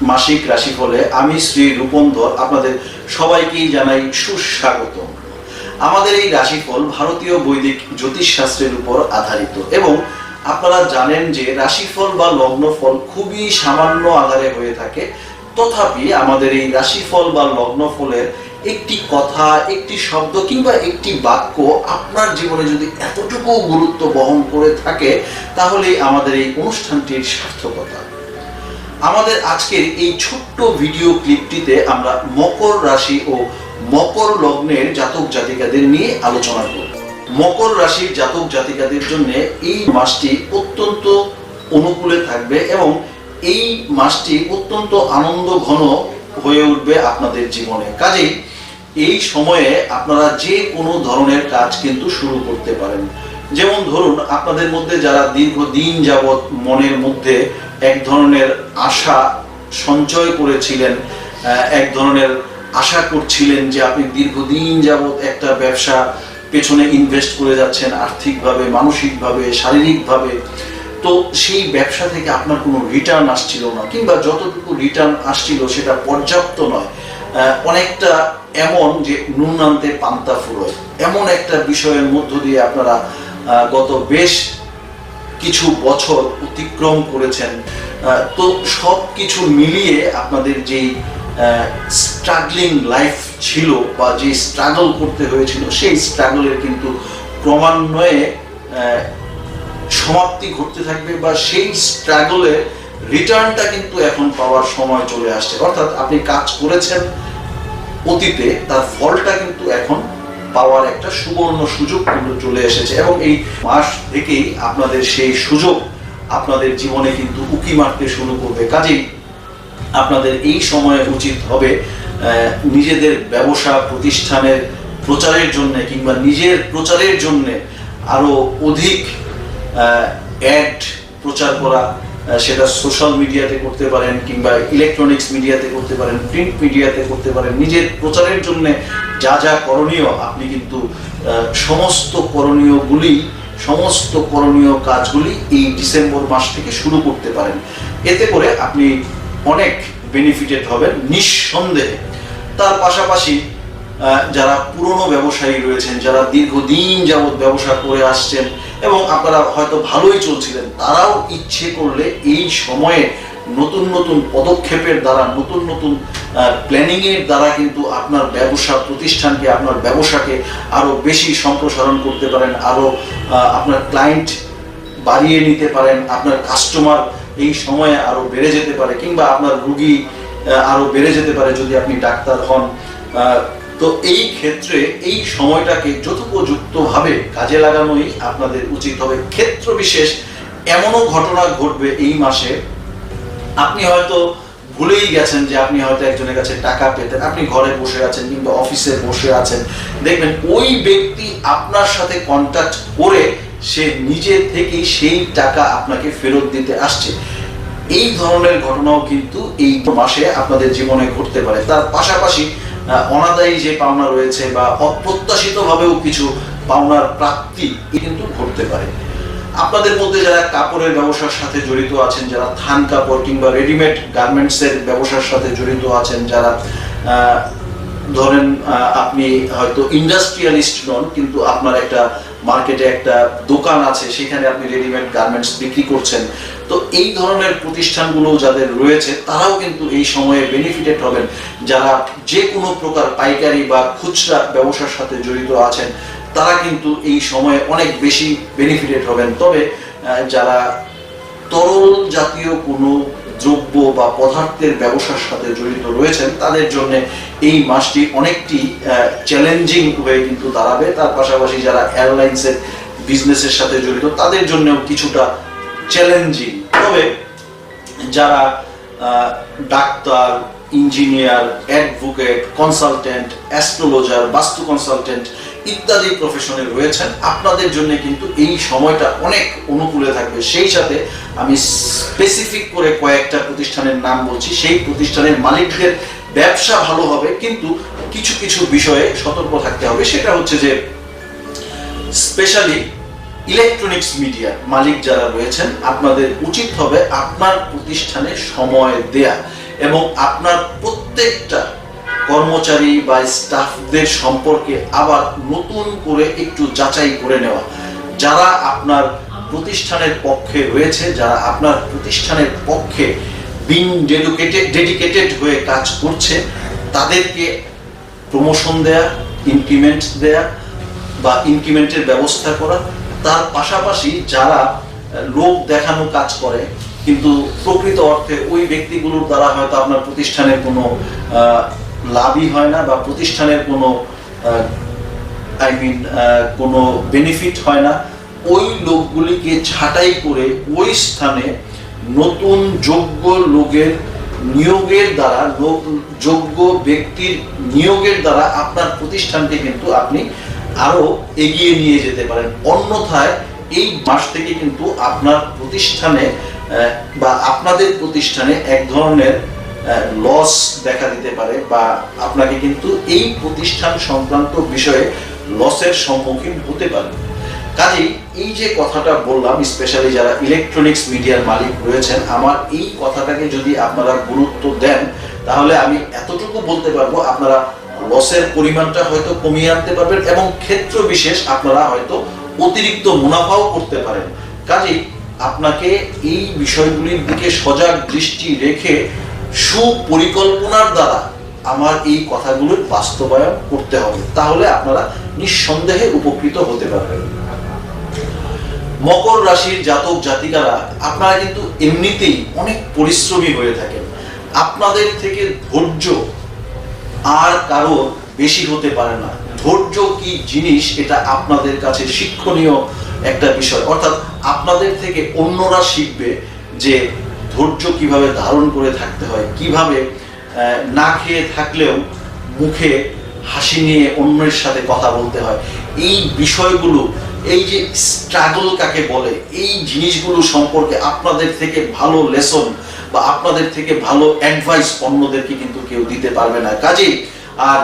মাসিক রাশিফলে আমি শ্রী রূপন্ধর আপনাদের সবাইকেই জানাই সুস্বাগত আমাদের এই রাশিফল ভারতীয় বৈদিক জ্যোতিষশাস্ত্রের উপর আধারিত এবং আপনারা জানেন যে রাশিফল বা লগ্নফল খুবই সামান্য আধারে হয়ে থাকে। তথাপি আমাদের এই রাশিফল বা লগ্নফলের একটি কথা, একটি শব্দ কিংবা একটি বাক্য আপনার জীবনে যদি এতটুকু গুরুত্ব বহন করে থাকে, তাহলেই আমাদের এই অনুষ্ঠানটির সার্থকতা। আমাদের আজকের এই ছোট্ট ভিডিও ক্লিপটিতে আমরা মকর রাশি ও মকর লগ্নের জাতক জাতিকাদের নিয়ে আলোচনা করব। মকর রাশির জাতক জাতিকাদের জন্য এই মাসটি অত্যন্ত অনুকূলে থাকবে এবং এই মাসটি অত্যন্ত আনন্দ ঘন হয়ে উঠবে আপনাদের জীবনে। কাজেই এই সময়ে আপনারা যে কোনো ধরনের কাজ কিন্তু শুরু করতে পারেন। যেমন ধরুন, আপনাদের মধ্যে যারা দীর্ঘদিন যাবৎ মনের মধ্যে এক ধরনের আশা সঞ্চয় করেছিলেন এক ধরনের আশা করছিলেন যে আপনি দীর্ঘদিন যাবৎ একটা ব্যবসা পেছনে ইনভেস্ট করে যাচ্ছেন আর্থিকভাবে, মানসিকভাবে, শারীরিকভাবে। তো সেই ব্যবসা থেকে আপনার কোনো রিটার্ন আসছিল না, কিংবা যতটুকু রিটার্ন আসছিল সেটা পর্যাপ্ত নয়। অনেকটা এমন যে নুন আনতে পান্তা ফুরোয়। এমন একটা বিষয়ের মধ্য দিয়ে আপনারা গত বেশ কিছু বছর অতিক্রম করেছেন তো সব কিছু মিলিয়ে আপনাদের যেই স্ট্রাগলিং লাইফ ছিল বা যে স্ট্রাগল করতে হয়েছিল, সেই স্ট্রাগলের কিন্তু ক্রমান্বয়ে সমাপ্তি ঘটতে থাকবে বা সেই স্ট্রাগলের রিটার্নটা কিন্তু এখন পাওয়ার সময় চলে আসছে। অর্থাৎ আপনি কাজ করেছেন অতীতে, তার ফলটা কিন্তু এখন পাওয়ার একটা সুবর্ণ সুযোগ কিন্তু চলে এসেছে। এবং এই মাস থেকেই আপনাদের সেই সুযোগ আপনাদের জীবনে কিন্তু উকি মারতে শুরু করবে। কাজেই আপনাদের এই সময়ে উচিত হবে নিজেদের ব্যবসা, প্রতিষ্ঠানের প্রচারের জন্য কিংবা নিজের প্রচারের জন্য আরও অধিক অ্যাড প্রচার করা সেটা সোশ্যাল মিডিয়াতে করতে পারেন কিংবা ইলেকট্রনিক্স মিডিয়াতে করতে পারেন প্রিন্ট মিডিয়াতে করতে পারেন। নিজের প্রচারের জন্য যা যা করণীয় আপনি কিন্তু সমস্ত করণীয়গুলি, সমস্ত করণীয় কাজগুলি এই ডিসেম্বর মাস থেকে শুরু করতে পারেন। এতে করে আপনি অনেক বেনিফিটেড হবেন নিঃসন্দেহে। তার পাশাপাশি যারা পুরনো ব্যবসায়ী রয়েছেন, যারা দীর্ঘদিন যাবৎ ব্যবসা করে আসছেন এবং আপনারা হয়তো ভালোই চলছিলেন তারাও ইচ্ছে করলে এই সময়ে নতুন নতুন পদক্ষেপের দ্বারা নতুন নতুন প্ল্যানিং এর দ্বারা কিন্তু আপনার ব্যবসা প্রতিষ্ঠানকে আপনার ব্যবসাকে আরও বেশি সম্প্রসারণ করতে পারেন আরও আহ, আপনার ক্লায়েন্ট বাড়িয়ে নিতে পারেন আপনার কাস্টমার এই সময়ে আরও বেড়ে যেতে পারে কিংবা আপনার রুগী আহ, আরও বেড়ে যেতে পারে যদি আপনি ডাক্তার হন। তো এই ক্ষেত্রে এই সময়টাকে যথোপযুক্তভাবে কাজে লাগানোই আপনাদের উচিত হবে। ক্ষেত্র বিশেষ, এমনও ঘটনা ঘটবে এই মাসে। আপনি হয়তো ভুলেই গেছেন যে আপনি হয়তো একজনের কাছে টাকা পেতেন। আপনি ঘরে বসে আছেন কিংবা অফিসে বসে আছেন। দেখবেন ওই ব্যক্তি আপনার সাথে কন্ট্যাক্ট করে সে নিজে থেকেই সেই টাকা আপনাকে ফেরত দিতে আসছে। এই ধরনের ঘটনাও কিন্তু এই মাসে আপনাদের জীবনে ঘটতে পারে। তার পাশাপাশি অনাদায়ী যে পাওনা রয়েছে বা অপ্রত্যাশিতভাবেও কিছু পাওনার প্রাপ্তি কিন্তু ঘটতে পারে। আপনাদের মধ্যে যারা কাপড়ের ব্যবসার সাথে জড়িত আছেন, যারা থান কাপড় কিংবা রেডিমেড গার্মেন্টসের ব্যবসার সাথে জড়িত আছেন, যারা ধরেন আপনি হয়তো ইন্ডাস্ট্রিয়ালিস্ট নন, কিন্তু আপনার একটা মার্কেটে একটা দোকান আছে, সেখানে আপনি রেডিমেড গার্মেন্টস বিক্রি করছেন। তো এই ধরনের প্রতিষ্ঠানগুলো যাদের রয়েছে, তারাও কিন্তু এই সময়ে বেনিফিটেড হবেন। যারা যে কোনো প্রকার পাইকারি বা খুচরা ব্যবসার সাথে জড়িত আছেন, তারা কিন্তু এই সময়ে অনেক বেশি বেনিফিটেড হবেন। তবে যারা তরল জাতীয় কোনো দ্রব্য বা পদার্থের ব্যবসার সাথে জড়িত রয়েছেন, তাদের জন্য এই মাসটি অনেকটি চ্যালেঞ্জিং হয়ে কিন্তু দাঁড়াবে। তার পাশাপাশি যারা এয়ারলাইন্সের বিজনেসের সাথে জড়িত, তাদের জন্যও কিছুটা চ্যালেঞ্জিং তবে যারা doctor engineer advocate consultant astrologer vastu consultant ইত্যাদি প্রফেশনে রয়েছেন। আপনাদের জন্য কিন্তু এই সময়টা অনেক অনুকূলে থাকবে। সেই সাথে আমি স্পেসিফিক করে কয়েকটা প্রতিষ্ঠানের নাম বলছি। সেই প্রতিষ্ঠানের মালিকদের ব্যবসা ভালো হবে, কিন্তু কিছু কিছু বিষয়ে সতর্ক থাকতে হবে। সেটা হচ্ছে যে স্পেশালি ইলেকট্রনিক্স মিডিয়া মালিক যারা রয়েছেন, আপনাদের উচিত হবে আপনার প্রতিষ্ঠানে সময় দেয়া এবং আপনার প্রত্যেকটা কর্মচারী বা স্টাফদের সম্পর্কে আবার নতুন করে একটু যাচাই করে নেওয়া। যারা আপনার প্রতিষ্ঠানের পক্ষে রয়েছে, যারা আপনার প্রতিষ্ঠানের পক্ষে বিন ডেডিকেটেড ডেডিকেটেড হয়ে কাজ করছে, তাদেরকে প্রমোশন দেয়া ইনক্রিমেন্ট দেয়া বা ইনক্রিমেন্টের ব্যবস্থা করা। তার পাশাপাশি যারা লোক দেখানো কাজ করে, কিন্তু প্রকৃত অর্থে ওই ব্যক্তিগুলোর দ্বারা হয়তো আপনার প্রতিষ্ঠানের কোনো লাভই হয় না বা প্রতিষ্ঠানের কোনো আই মিন কোনো বেনিফিট হয় না। ওই লোকগুলিকে ছাঁটাই করে ওই স্থানে নতুন যোগ্য লোকের নিয়োগের দ্বারা, লোক- যোগ্য ব্যক্তির নিয়োগের দ্বারা আপনার প্রতিষ্ঠানকে কিন্তু আপনি আরও এগিয়ে নিয়ে যেতে পারেন। অন্যথায় এই মাস থেকে কিন্তু আপনার প্রতিষ্ঠানে বা আপনাদের প্রতিষ্ঠানে এক ধরনের লস দেখা দিতে পারে বা আপনাকে কিন্তু এই প্রতিষ্ঠান সংক্রান্ত বিষয়ে লসের সম্মুখীন হতে পারে। কাজেই এই যে কথাটা বললাম স্পেশালি যারা ইলেকট্রনিক্স মিডিয়ার মালিক রয়েছেন, আমার এই কথাটাকে যদি আপনারা গুরুত্ব দেন, তাহলে আমি এতটুকু বলতে পারব, আপনারা লসের পরিমাণটা হয়তো কমিয়ে আনতে পারবেন এবং ক্ষেত্র বিশেষ আপনারা হয়তো অতিরিক্ত মুনাফাও করতে পারেন। কাজেই আপনাকে এই বিষয়গুলির দিকে সজাগ দৃষ্টি রেখে সুপরিকল্পনার দ্বারা আমার এই কথাগুলোর বাস্তবায়ন করতে হবে। তাহলে আপনারা নিঃসন্দেহে উপকৃত হতে পারবেন। মকর রাশির জাতক জাতিকারা, আপনারা কিন্তু এমনিতেই অনেক পরিশ্রমী হয়ে থাকেন। আপনাদের থেকে ধৈর্য আর কারও বেশি হতে পারে না। ধৈর্য কি জিনিস, এটা আপনাদের কাছে শিক্ষণীয় একটা বিষয়। অর্থাৎ আপনাদের থেকে অন্যরা শিখবে যে ধৈর্য কীভাবে ধারণ করে থাকতে হয়, কীভাবে না খেয়ে থাকলেও মুখে হাসি নিয়ে অন্যের সাথে কথা বলতে হয়, এই বিষয়গুলো, এই যে স্ট্রাগল কাকে বলে, এই জিনিসগুলো সম্পর্কে আপনাদের থেকে ভালো লেসন বা আপনাদের থেকে ভালো অ্যাডভাইস অন্যদেরকে কিন্তু কেউ দিতে পারবে না। কাজেই আর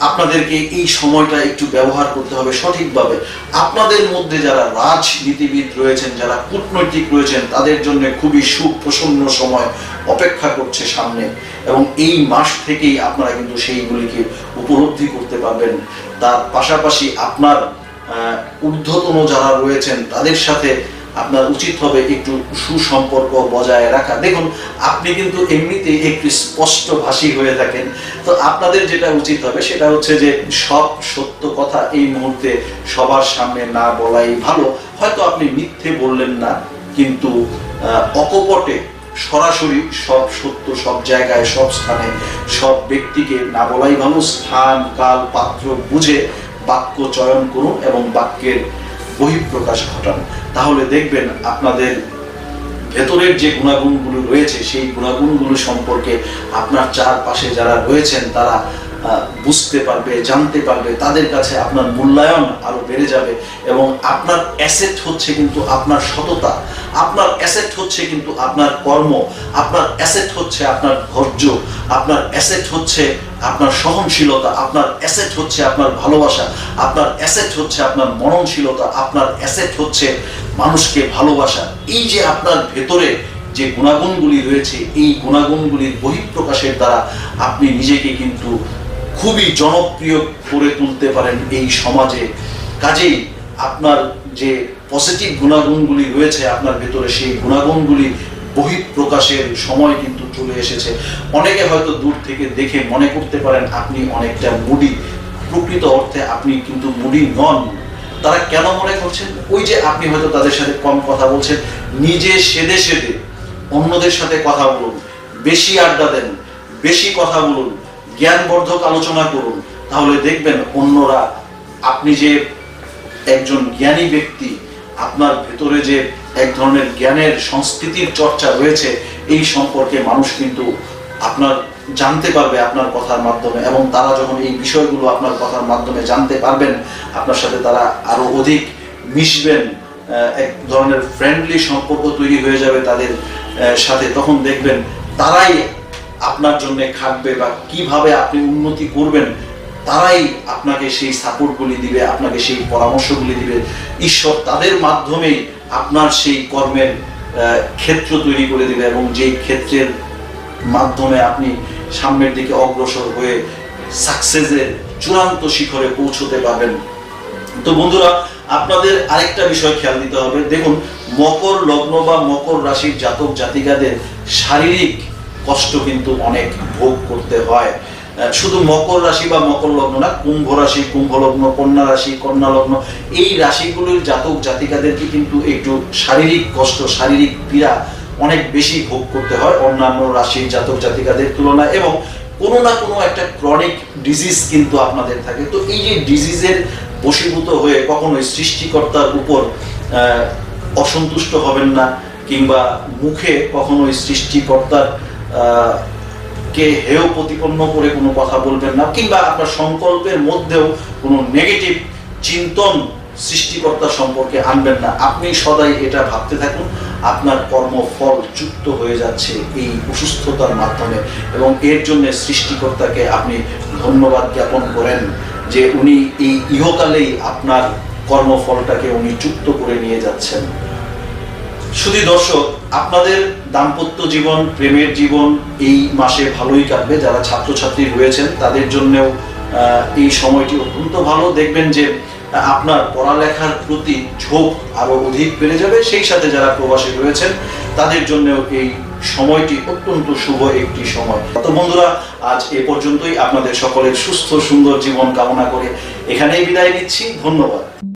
আপনাদেরকে এই সময়টা একটু ব্যবহার করতে হবে সঠিকভাবে। আপনাদের মধ্যে যারা রাজনীতিবিদ রয়েছেন, যারা কূটনৈতিক রয়েছেন, তাদের জন্য খুবই সুপ্রসন্ন সময় অপেক্ষা করছে সামনে। এবং এই মাস থেকেই আপনারা কিন্তু সেইগুলিকে উপলব্ধি করতে পারবেন। তার পাশাপাশি আপনার ঊর্ধ্বতন যারা রয়েছেন, তাদের সাথে আপনার উচিত হবে একটু সুসম্পর্ক বজায় রাখা। দেখুন, আপনি কিন্তু এমনিতে একটু স্পষ্ট ভাষী হয়ে থাকেন। তো আপনাদের যেটা উচিত হবে সেটা হচ্ছে যে সব সত্য কথা এই মুহূর্তে সবার সামনে না বলাই ভালো। হয়তো আপনি মিথ্যে বললেন না, কিন্তু অকপটে সরাসরি সব সত্য, সব জায়গায়, সব স্থানে সব ব্যক্তিকে না বলাই ভালো। স্থান, কাল, পাত্র বুঝে বাক্য চয়ন করুন এবং বাক্যের বহিঃপ্রকাশ ঘটান। তাহলে দেখবেন আপনাদের ভেতরের যে গুণাগুণগুলো রয়েছে, সেই গুণাগুণগুলো সম্পর্কে আপনার চারপাশে যারা রয়েছেন, তারা বুঝতে পারবে, জানতে পারবে, তাদের কাছে আপনার মূল্যায়ন আরও বেড়ে যাবে এবং আপনার অ্যাসেট হচ্ছে কিন্তু আপনার সততা, আপনার অ্যাসেট হচ্ছে কিন্তু আপনার কর্ম, আপনার অ্যাসেট হচ্ছে আপনার ধৈর্য, আপনার অ্যাসেট হচ্ছে আপনার সহনশীলতা, আপনার অ্যাসেট হচ্ছে আপনার ভালোবাসা, আপনার অ্যাসেট হচ্ছে আপনার মননশীলতা আপনার অ্যাসেট হচ্ছে মানুষকে ভালোবাসা। এই যে আপনার ভেতরে যে গুণাগুণগুলি রয়েছে, এই গুণাগুণগুলির বহিঃপ্রকাশের দ্বারা আপনি নিজেকে কিন্তু খুবই জনপ্রিয় করে তুলতে পারেন এই সমাজে। কাজেই আপনার যে পজিটিভ গুণাগুণগুলি রয়েছে আপনার ভেতরে, সেই গুণাগুণগুলি বহিঃপ্রকাশের সময় কিন্তু চলে এসেছে। অনেকে হয়তো দূর থেকে দেখে মনে করতে পারেন আপনি অনেকটা মুডি। প্রকৃত অর্থে আপনি কিন্তু মুডি নন। তারা কেন মনে করছেন? ওই যে আপনি হয়তো তাদের সাথে কম কথা বলছেন, নিজে সেদে সেদে অন্যদের সাথে কথা বলুন, বেশি আড্ডা দেন, বেশি কথা বলুন, জ্ঞানবর্ধক আলোচনা করুন, তাহলে দেখবেন অন্যরা আপনি যে একজন জ্ঞানী ব্যক্তি, আপনার ভেতরে যে এক ধরনের জ্ঞানের, সংস্কৃতির চর্চা রয়েছে, এই সম্পর্কে মানুষ কিন্তু আপনার জানতে পারবে আপনার কথার মাধ্যমে এবং তারা যখন এই বিষয়গুলো আপনার কথার মাধ্যমে জানতে পারবেন, আপনার সাথে তারা আরও অধিক মিশবেন এক ধরনের ফ্রেন্ডলি সম্পর্ক তৈরি হয়ে যাবে তাদের সাথে। তখন দেখবেন তারাই আপনার জন্য খাটবে বা কীভাবে আপনি উন্নতি করবেন, তারাই আপনাকে সেই সাপোর্টগুলি দিবে, আপনাকে সেই পরামর্শগুলি দিবে। ঈশ্বর তাদের মাধ্যমেই আপনার সেই কর্মের ক্ষেত্র তৈরি করে দিবে এবং যেই ক্ষেত্রের মাধ্যমে আপনি সামনের দিকে অগ্রসর হয়ে সাকসেসের চূড়ান্ত শিখরে পৌঁছতে পারবেন। তো বন্ধুরা, আপনাদের আরেকটা বিষয় খেয়াল দিতে হবে। দেখুন, মকর লগ্ন বা মকর রাশির জাতক জাতিকাদের শারীরিক কষ্ট কিন্তু অনেক ভোগ করতে হয়। শুধু মকর রাশি বা মকর লগ্ন না, কুম্ভ রাশি, কুম্ভ লগ্ন, কন্যা রাশি, কন্যা লগ্ন, এই রাশিগুলির জাতক জাতিকাদেরকে কিন্তু একটু শারীরিক কষ্ট, শারীরিক পীড়া অনেক বেশি ভোগ করতে হয় অন্যান্য রাশির জাতক জাতিকাদের তুলনায় এবং কোনো না কোনো একটা ক্রনিক ডিজিজ কিন্তু আপনাদের থাকে। তো এই যে ডিজিজের বশীভূত হয়ে কখনোই সৃষ্টিকর্তার উপর অসন্তুষ্ট হবেন না কিংবা মুখে কখনোই সৃষ্টিকর্তার কে হেয় প্রতিপন্ন করে কোনো কথা বলবেন না, কিংবা আপনার সংকল্পের মধ্যেও কোনো নেগেটিভ চিন্তন সৃষ্টিকর্তা সম্পর্কে আনবেন না। আপনি সদাই এটা ভাবতে থাকুন, আপনার কর্মফল যুক্ত হয়ে যাচ্ছে এই অসুস্থতার মাধ্যমে, এবং এর জন্য সৃষ্টিকর্তাকে আপনি ধন্যবাদ জ্ঞাপন করেন যে উনি এই ইহকালেই আপনার কর্মফলটাকে উনি যুক্ত করে নিয়ে যাচ্ছেন। শুধু দর্শক আপনাদের দাম্পত্য জীবন, প্রেমের জীবন এই মাসে ভালোই কাটবে। যারা ছাত্রছাত্রী রয়েছেন, তাদের জন্যও এই সময়টি অত্যন্ত ভালো। দেখবেন যে আপনার পড়ালেখার প্রতি ঝোঁক আরও অধিক বেড়ে যাবে। সেই সাথে যারা প্রবাসী রয়েছেন, তাদের জন্যও এই সময়টি অত্যন্ত শুভ একটি সময়। তো বন্ধুরা, আজ এ পর্যন্তই। আপনাদের সকলের সুস্থ, সুন্দর জীবন কামনা করে এখানেই বিদায় নিচ্ছি। ধন্যবাদ।